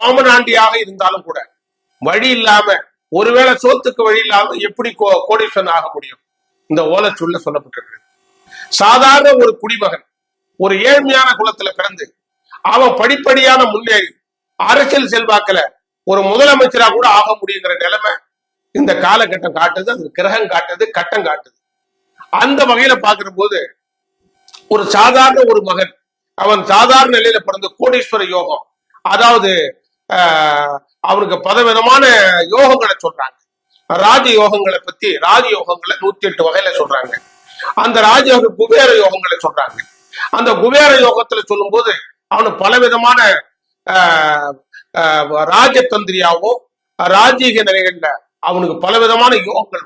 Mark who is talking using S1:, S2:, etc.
S1: ஓமனாண்டியாக இருந்தாலும் கூட வழி இல்லாம ஒருவேளை சோத்துக்கு வழி இல்லாம எப்படி கோ- கோடீஸ்வரன் ஆக முடியும்? இந்த ஓலைச்சூல்ல சொல்லப்பட்டிருக்கு. சாதாரண ஒரு குடிமகன் ஒரு ஏழ்மையான குலத்துல பிறந்து அவன் படிப்படியான முன்னேறி அரசியல் செல்வாக்குல ஒரு முதலமைச்சரா கூட ஆக முடியுங்கிற நிலைமை இந்த காலகட்டம் காட்டுது அது கிரகம் காட்டுது கட்டம் காட்டுது. அந்த வகையில பாக்குற போது ஒரு சாதாரண ஒரு மகன் அவன் சாதாரண நிலையில பிறந்த கோடீஸ்வர யோகம் அதாவது அவனுக்கு பலவிதமான யோகங்களை சொல்றாங்க. ராஜ யோகங்களை பத்தி ராஜ யோகங்களை நூத்தி எட்டு வகையில சொல்றாங்க. அந்த ராஜயோக குபேர யோகங்களை சொல்றாங்க. அந்த குபேர யோகத்துல சொல்லும்போது அவனுக்கு பலவிதமான ஆஹ், ஆஹ், ராஜதந்திரியாவோ ராஜீக நிலைகள்ல அவனுக்கு பலவிதமான யோகங்கள்